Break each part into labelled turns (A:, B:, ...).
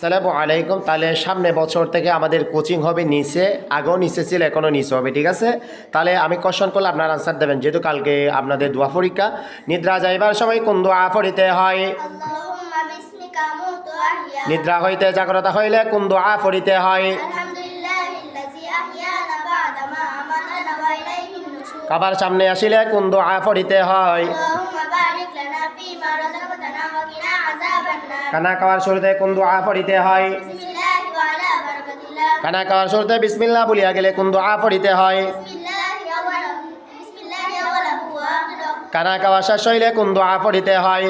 A: সালামু আলাইকুম। তাহলে সামনে বছর থেকে আমাদের কোচিং হবে নিচে আগেও নিচে ছিল এখনও নিচে হবে ঠিক আছে? তাহলে আমি কোশ্চন করলে আপনার আনসার দেবেন যেহেতু কালকে আপনাদের দোয়া পরীক্ষা। নিদ্রা যাইবার সময় কোন দোয়া ফরিতে হয়? নিদ্রা হইতে জাগ্রত হইলে কোন দোয়া ফরিতে হয়? কাবার সামনে আসিলে কোন দোয়া ফরিতে হয়? কানা খাওয়ার শুরুতে কোন দোয়া পড়িতে হয়? কানা খাওয়ার শুরুতে বিসমিল্লা বলিয়া গেলে কোন দোয়া পড়িতে হয়? কানা খাওয়া শেষ হইলে কোন দোয়া পড়িতে হয়?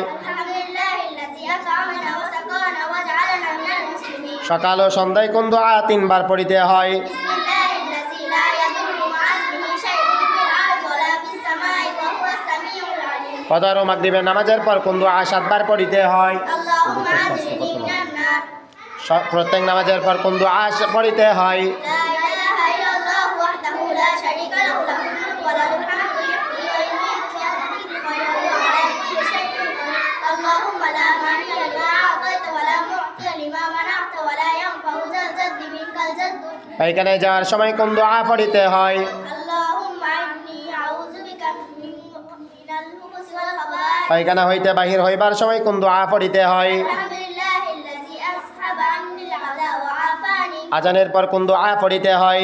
A: সকাল ও সন্ধ্যায় কোন দোয়া তিনবার পড়িতে হয়? ফজর ও মাগরিবের নামাজের পর কোন দোয়া সাতবার পড়িতে হয়? প্রত্যেক নামাজের পর কোন দোয়া পড়িতে হয়? এখানে যাওয়ার সময় কোন দোয়া পড়িতে হয়? পায়খানা হইতে বাহির হইবার সময় কোন দোয়া পড়িতে হয়? আজানের পর কোন দোয়া পড়িতে হয়?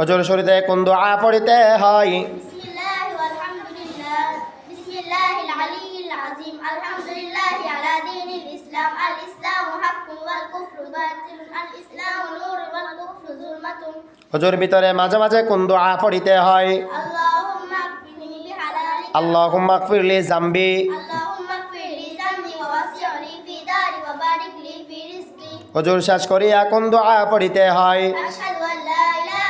A: অজর শরীরে কোন দোয়া পড়িতে হয়?
B: العلي العظيم الحمد لله على دين الإسلام الإسلام حق والكفر باطل الإسلام نور والكفر ظلمة
A: অজর ভিতরে মাঝে মাঝে কোন দোয়া পড়িতে হয়
B: اللهم اكفني بحلالك
A: আল্লাহুম্মা মাগফিরলি জাম্বি
B: اللهم اغفر لي ذنبي ووسع لي في داري وبارك لي في رزقي
A: অজর শেষ করিয়া কোন দোয়া পড়িতে হয়
B: أشهد أن لا إله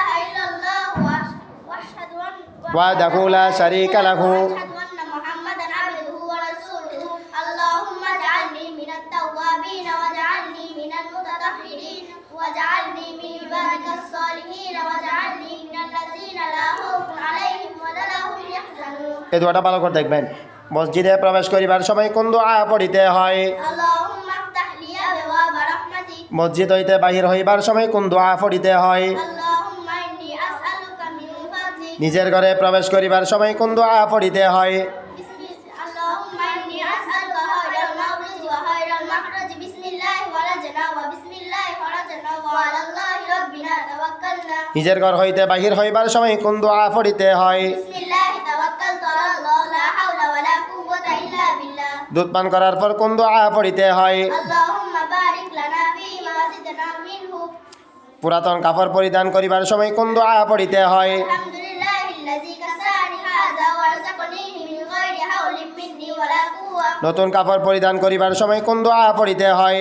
B: واجعلني من عبادك الصالحين واجعلني من الذين لا خوف عليهم ولا هم يحزنون
A: এই দোয়াটা ভালো করে দেখবেন মসজিদে প্রবেশ করিবার সময় কোন দোয়া পড়িতে হয়
B: اللهم افتح لي أبواب رحمتك
A: মসজিদ হইতে বাহির হইবার সময় কোন দোয়া পড়িতে হয়
B: اللهم إني أسألك من فضلك
A: নিজের ঘরে প্রবেশ করিবার সময় কোন দোয়া পড়িতে হয় নিজের ঘর হইতে বাহির হইবার সময় কোন দোয়া পড়িতে হয়? দুধ পান করার পর কোন দোয়া পড়িতে হয়? পুরাতন কাপড় পরিধান করিবার সময় কোন দোয়া পড়িতে হয়? নতুন কাপড় পরিধান করিবার সময় কোন দোয়া পড়িতে হয়?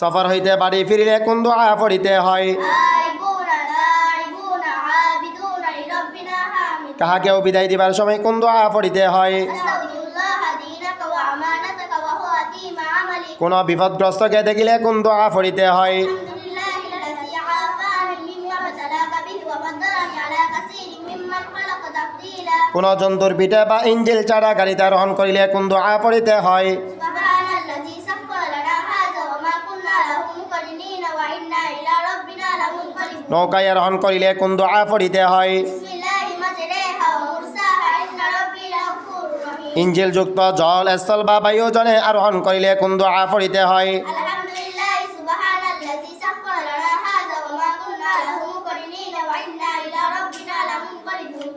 A: সফর হইতে বাড়ি ফিরিলে কোন দোয়া পড়িতে হয়? কাহাকেও বিদায় দিবার সময় কোন দোয়া পড়িতে হয়? কোনো বিপদগ্রস্তকে দেখিলে কোন দোয়া পড়িতে হয়? কোনো জন্তুর পিঠে বা ইঞ্জিল চারা গাড়িতে আরোহণ করিলে কোন দোয়া পড়িতে হয়? নৌকায় আরোহণ করিলে কোন দোয়া পড়িতে হয়? ইঞ্জিলযুক্ত জল, স্থল বা বায়ুজনে আরোহণ করিলে কোন দোয়া পড়িতে হয়?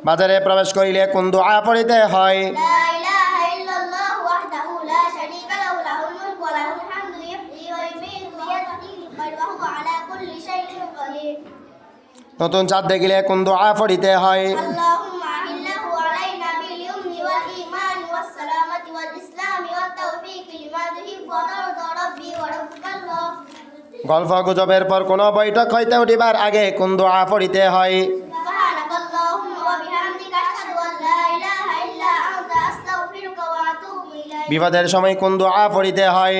A: বাজারে প্রবেশ করিলে কোন দোয়া পড়িতে হয়?
B: নতুন চাঁদ দেখিলে কোন দোয়া পড়িতে হয়? গল্প গুজবের পর কোনো বৈঠক হইতে উঠিবার আগে কোন দোয়া পড়িতে হয়? বিপদের সময় কোন দোয়া পড়িতে হয়?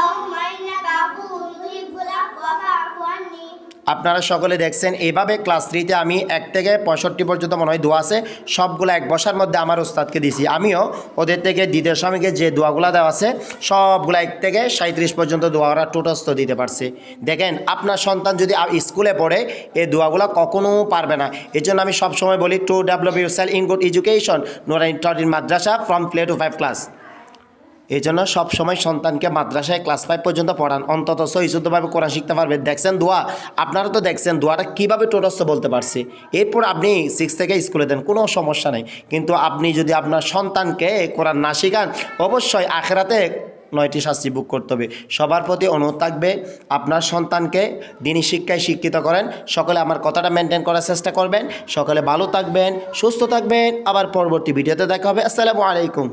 B: আপনারা সকলে দেখছেন এইভাবে ক্লাস থ্রিতে আমি এক থেকে পঁয়ষট্টি পর্যন্ত মনে হয় দোয়া আছে, সবগুলো এক বসার মধ্যে আমার ওস্তাদকে দিছি। আমিও ওদের থেকে দ্বিতীয় স্বামীকে যে দোয়াগুলো দেওয়া আছে, সবগুলো এক থেকে সাঁত্রিশ পর্যন্ত দোয়া ওরা টোটস্থ দিতে পারছে। দেখেন, আপনার সন্তান যদি স্কুলে পড়ে, এই দোয়াগুলো কখনো পারবে না। এই জন্য আমি সবসময় বলি to develop your self in good education Noorain টরিন মাদ্রাসা from play to five class এই জন্য সবসময় সন্তানকে মাদ্রাসায় ক্লাস ফাইভ পর্যন্ত পড়ান। অন্তত সহিশুদ্ধভাবে কোরআন শিখতে পারবে দেখছেন দোয়া? আপনারা তো দেখছেন দোয়াটা কীভাবে টোটস্থ বলতে পারছি? এরপর আপনি সিক্স থেকে স্কুলে দেন, কোনো সমস্যা নেই। কিন্তু আপনি যদি আপনার সন্তানকে কোরআন না শেখান, অবশ্যই আখেরাতে নয়টি শাস্তি বুক করতে হবে। সবার প্রতি অনুরোধ থাকবে, আপনার সন্তানকে দিনী শিক্ষায় শিক্ষিত করেন। সকলে আমার কথাটা মেনটেন করার চেষ্টা করবেন। সকলে ভালো থাকবেন, সুস্থ থাকবেন। আবার পরবর্তী ভিডিওতে দেখা হবে। আসসালামু আলাইকুম।